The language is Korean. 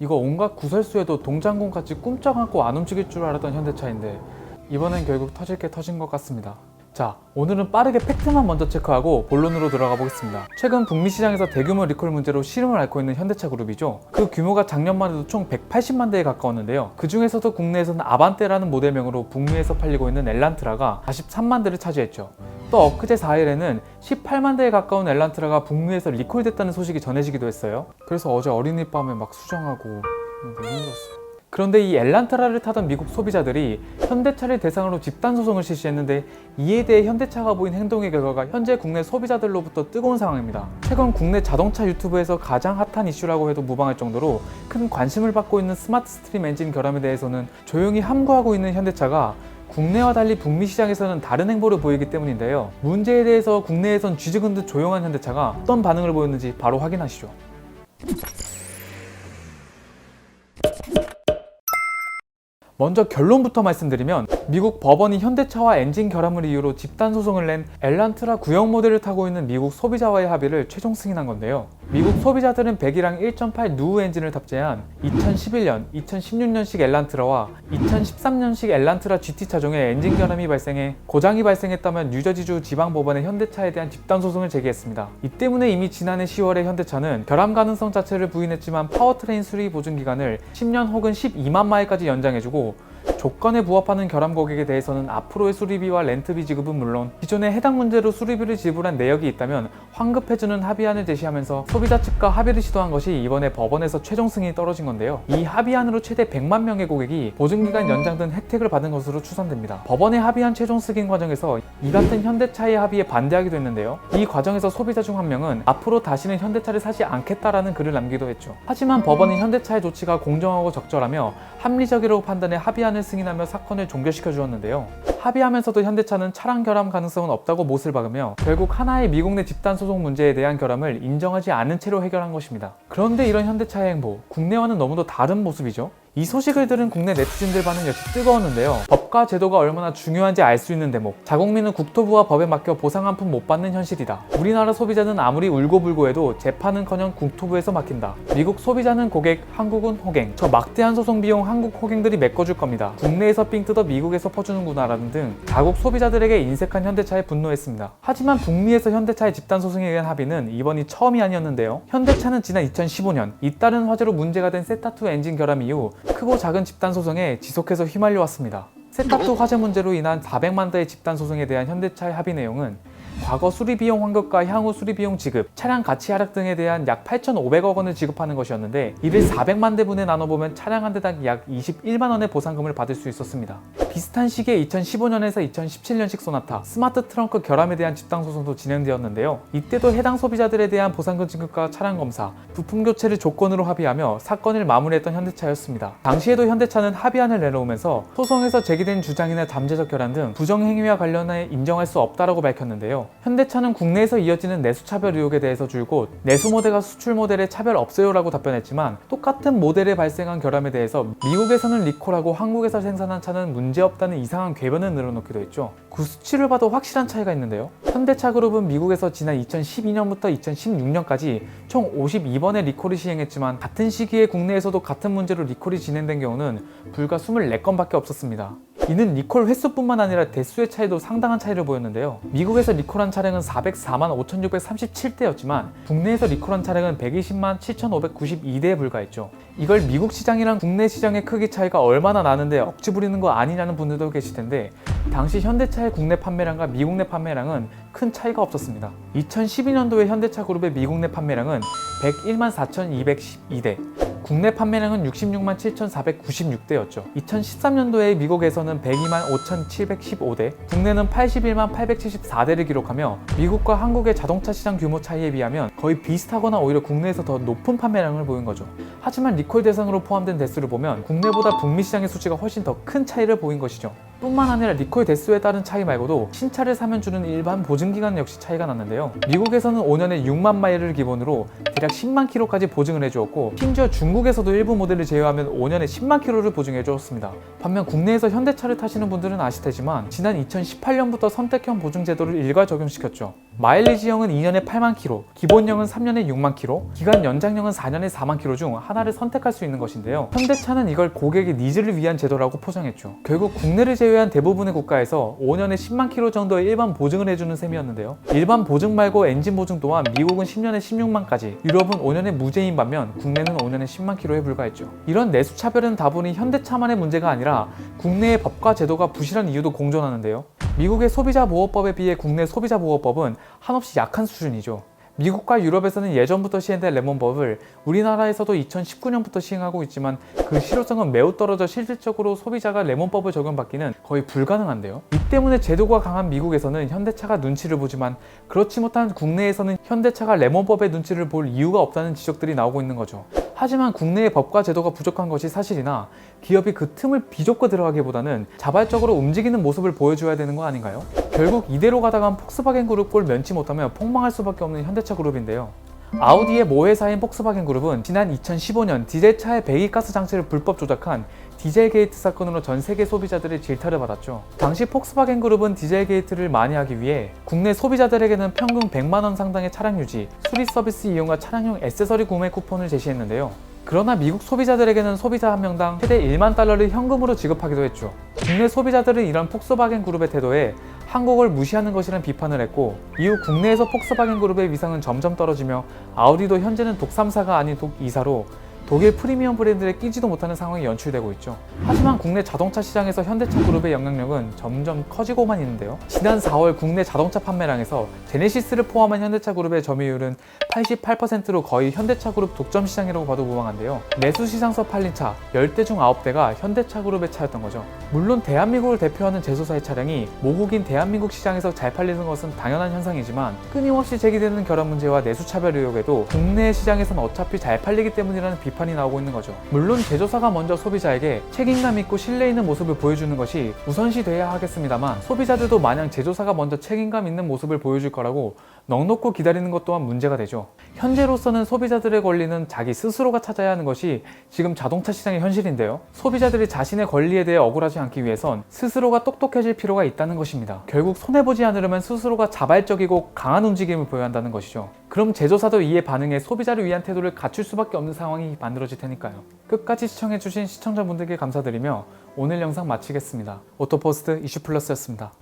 이거 온갖 구설수에도 동장군 같이 꿈쩍 않고 안 움직일 줄 알았던 현대차인데 이번엔 결국 터질 게 터진 것 같습니다. 자, 오늘은 빠르게 팩트만 먼저 체크하고 본론으로 들어가 보겠습니다. 최근 북미 시장에서 대규모 리콜 문제로 시름을 앓고 있는 현대차 그룹이죠. 그 규모가 작년만 해도 총 180만 대에 가까웠는데요. 그 중에서도 국내에서는 아반떼라는 모델명으로 북미에서 팔리고 있는 엘란트라가 43만 대를 차지했죠. 또 엊그제 4일에는 18만 대에 가까운 엘란트라가 북미에서 리콜됐다는 소식이 전해지기도 했어요. 그래서 어제 어린이 밤에 막 수정하고 힘들었어요. 그런데 이 엘란트라를 타던 미국 소비자들이 현대차를 대상으로 집단 소송을 실시했는데 이에 대해 현대차가 보인 행동의 결과가 현재 국내 소비자들로부터 뜨거운 상황입니다. 최근 국내 자동차 유튜브에서 가장 핫한 이슈라고 해도 무방할 정도로 큰 관심을 받고 있는 스마트 스트림 엔진 결함에 대해서는 조용히 함구하고 있는 현대차가 국내와 달리 북미 시장에서는 다른 행보를 보이기 때문인데요. 문제에 대해서 국내에선 쥐죽은 듯 조용한 현대차가 어떤 반응을 보였는지 바로 확인하시죠. 먼저 결론부터 말씀드리면 미국 법원이 현대차와 엔진 결함을 이유로 집단 소송을 낸 엘란트라 구형 모델을 타고 있는 미국 소비자와의 합의를 최종 승인한 건데요. 미국 소비자들은 100이랑 1.8 누우 엔진을 탑재한 2011년, 2016년식 엘란트라와 2013년식 엘란트라 GT 차종의 엔진 결함이 발생해 고장이 발생했다면 뉴저지주 지방 법원에 현대차에 대한 집단 소송을 제기했습니다. 이 때문에 이미 지난해 10월에 현대차는 결함 가능성 자체를 부인했지만 파워트레인 수리 보증 기간을 10년 혹은 12만 마일까지 연장해주고 조건에 부합하는 결함 고객에 대해서는 앞으로의 수리비와 렌트비 지급은 물론 기존에 해당 문제로 수리비를 지불한 내역이 있다면 환급해주는 합의안을 제시하면서 소비자 측과 합의를 시도한 것이 이번에 법원에서 최종 승인이 떨어진 건데요. 이 합의안으로 최대 100만 명의 고객이 보증기간 연장 등 혜택을 받은 것으로 추산됩니다. 법원의 합의안 최종 승인 과정에서 이 같은 현대차의 합의에 반대하기도 했는데요. 이 과정에서 소비자 중 한 명은 앞으로 다시는 현대차를 사지 않겠다라는 글을 남기도 했죠. 하지만 법원은 현대차의 조치가 공정하고 적절하며 합리적이라고 판단해 합의안을 승인하며 사건을 종결시켜 주었는데요. 합의하면서도 현대차는 차량 결함 가능성은 없다고 못을 박으며 결국 하나의 미국 내 집단 소송 문제에 대한 결함을 인정하지 않은 채로 해결한 것입니다. 그런데 이런 현대차의 행보, 국내와는 너무도 다른 모습이죠. 이 소식을 들은 국내 네티즌들 반응 역시 뜨거웠는데요. 법과 제도가 얼마나 중요한지 알 수 있는 대목. 자국민은 국토부와 법에 맡겨 보상 한 푼 못 받는 현실이다. 우리나라 소비자는 아무리 울고불고 해도 재판은커녕 국토부에서 막힌다. 미국 소비자는 고객, 한국은 호갱. 저 막대한 소송 비용 한국 호갱들이 메꿔줄 겁니다. 국내에서 삥 뜯어 미국에서 퍼주는구나라는 등 자국 소비자들에게 인색한 현대차에 분노했습니다. 하지만 북미에서 현대차의 집단 소송에 의한 합의는 이번이 처음이 아니었는데요. 현대차는 지난 2015년 잇따른 화재로 문제가 된 세타2 엔진 결함 이후 크고 작은 집단 소송에 지속해서 휘말려 왔습니다. 세타2 화재 문제로 인한 400만 대의 집단 소송에 대한 현대차의 합의 내용은 과거 수리비용 환급과 향후 수리비용 지급, 차량 가치 하락 등에 대한 약 8,500억 원을 지급하는 것이었는데 이를 400만 대분에 나눠보면 차량 한 대당 약 21만 원의 보상금을 받을 수 있었습니다. 비슷한 시기에 2015년에서 2017년식 소나타, 스마트 트렁크 결함에 대한 집단 소송도 진행되었는데요. 이때도 해당 소비자들에 대한 보상금 지급과 차량 검사, 부품 교체를 조건으로 합의하며 사건을 마무리했던 현대차였습니다. 당시에도 현대차는 합의안을 내놓으면서 소송에서 제기된 주장이나 잠재적 결함 등 부정 행위와 관련해 인정할 수 없다라고 밝혔는데요. 현대차는 국내에서 이어지는 내수 차별 의혹에 대해서 줄곧 내수 모델과 수출 모델에 차별 없어요라고 답변했지만 똑같은 모델에 발생한 결함에 대해서 미국에서는 리콜하고 한국에서 생산한 차는 문제 없다는 이상한 궤변을 늘어놓기도 했죠. 그 수치를 봐도 확실한 차이가 있는데요. 현대차 그룹은 미국에서 지난 2012년부터 2016년까지 총 52번의 리콜을 시행했지만 같은 시기에 국내에서도 같은 문제로 리콜이 진행된 경우는 불과 24건밖에 없었습니다. 이는 리콜 횟수뿐만 아니라 대수의 차이도 상당한 차이를 보였는데요. 미국에서 리콜한 차량은 404만 5,637대였지만 국내에서 리콜한 차량은 120만 7,592대에 불과했죠. 이걸 미국 시장이랑 국내 시장의 크기 차이가 얼마나 나는데 억지 부리는 거 아니냐는 분들도 계실 텐데 당시 현대차의 국내 판매량과 미국 내 판매량은 큰 차이가 없었습니다. 2012년도에 현대차 그룹의 미국 내 판매량은 101만 4,212대, 국내 판매량은 66만 7,496대였죠. 2013년도에 미국에서는 102만 5,715대, 국내는 81만 874대를 기록하며 미국과 한국의 자동차 시장 규모 차이에 비하면 거의 비슷하거나 오히려 국내에서 더 높은 판매량을 보인 거죠. 하지만 리콜 대상으로 포함된 대수를 보면 국내보다 북미 시장의 수치가 훨씬 더 큰 차이를 보인 것이죠. 뿐만 아니라 리콜 대수에 따른 차이 말고도 신차를 사면 주는 일반 보증 기간 역시 차이가 났는데요. 미국에서는 5년에 6만 마일을 기본으로 대략 10만 킬로까지 보증을 해주었고 심지어 중국에서도 일부 모델을 제외하면 5년에 10만 킬로를 보증해 주었습니다. 반면 국내에서 현대차를 타시는 분들은 아실 테지만 지난 2018년부터 선택형 보증 제도를 일괄 적용시켰죠. 마일리지형은 2년에 8만 킬로, 기본형은 3년에 6만 킬로, 기간 연장형은 4년에 4만 킬로 중 하나를 선택할 수 있는 것인데요. 현대차는 이걸 고객의 니즈를 위한 제도라고 포장했죠. 결국 국내를 제외한 대부분의 국가에서 5년에 10만 킬로 정도의 일반 보증을 해주는 셈이었는데요. 일반 보증 말고 엔진 보증 또한 미국은 10년에 16만까지, 유럽은 5년에 무제인 반면 국내는 5년에 10만 킬로에 불과했죠. 이런 내수 차별은 다분히 현대차만의 문제가 아니라 국내의 법과 제도가 부실한 이유도 공존하는데요. 미국의 소비자 보호법에 비해 국내 소비자 보호법은 한없이 약한 수준이죠. 미국과 유럽에서는 예전부터 시행된 레몬법을 우리나라에서도 2019년부터 시행하고 있지만 그 실효성은 매우 떨어져 실질적으로 소비자가 레몬법을 적용받기는 거의 불가능한데요. 이 때문에 제도가 강한 미국에서는 현대차가 눈치를 보지만 그렇지 못한 국내에서는 현대차가 레몬법의 눈치를 볼 이유가 없다는 지적들이 나오고 있는 거죠. 하지만 국내의 법과 제도가 부족한 것이 사실이나 기업이 그 틈을 비좁고 들어가기보다는 자발적으로 움직이는 모습을 보여줘야 되는 거 아닌가요? 결국 이대로 가다간 폭스바겐 그룹 꼴 면치 못하면 폭망할 수밖에 없는 현대 차 그룹인데요. 아우디의 모회사인 폭스바겐 그룹은 지난 2015년 디젤차의 배기가스 장치를 불법 조작한 디젤 게이트 사건으로 전 세계 소비자들의 질타를 받았죠. 당시 폭스바겐 그룹은 디젤 게이트를 만회하기 위해 국내 소비자들에게는 평균 100만 원 상당의 차량 유지, 수리 서비스 이용과 차량용 액세서리 구매 쿠폰을 제시했는데요. 그러나 미국 소비자들에게는 소비자 한 명당 최대 1만 달러를 현금으로 지급하기도 했죠. 국내 소비자들은 이런 폭스바겐 그룹의 태도에 한국을 무시하는 것이라는 비판을 했고 이후 국내에서 폭스바겐 그룹의 위상은 점점 떨어지며 아우디도 현재는 독 3사가 아닌 독 2사로 독일 프리미엄 브랜드에 끼지도 못하는 상황이 연출되고 있죠. 하지만 국내 자동차 시장에서 현대차 그룹의 영향력은 점점 커지고만 있는데요. 지난 4월 국내 자동차 판매량에서 제네시스를 포함한 현대차 그룹의 점유율은 88%로 거의 현대차 그룹 독점 시장이라고 봐도 무방한데요. 내수 시장서 팔린 차 10대 중 9대가 현대차 그룹의 차였던 거죠. 물론 대한민국을 대표하는 제조사의 차량이 모국인 대한민국 시장에서 잘 팔리는 것은 당연한 현상이지만 끊임없이 제기되는 결함 문제와 내수 차별 의혹에도 국내 시장에선 어차피 잘 팔리기 때문이라는 비판이 나오고 있는 거죠. 물론 제조사가 먼저 소비자에게 책임감 있고 신뢰 있는 모습을 보여주는 것이 우선시 돼야 하겠습니다만 소비자들도 마냥 제조사가 먼저 책임감 있는 모습을 보여줄 거라고 넉넉고 기다리는 것 또한 문제가 되죠. 현재로서는 소비자들의 권리는 자기 스스로가 찾아야 하는 것이 지금 자동차 시장의 현실인데요. 소비자들이 자신의 권리에 대해 억울하지 않기 위해선 스스로가 똑똑해질 필요가 있다는 것입니다. 결국 손해보지 않으려면 스스로가 자발적이고 강한 움직임을 보여야 한다는 것이죠. 그럼 제조사도 이에 반응해 소비자를 위한 태도를 갖출 수밖에 없는 상황이 만들어질 테니까요. 끝까지 시청해주신 시청자분들께 감사드리며 오늘 영상 마치겠습니다. 오토포스트 이슈플러스였습니다.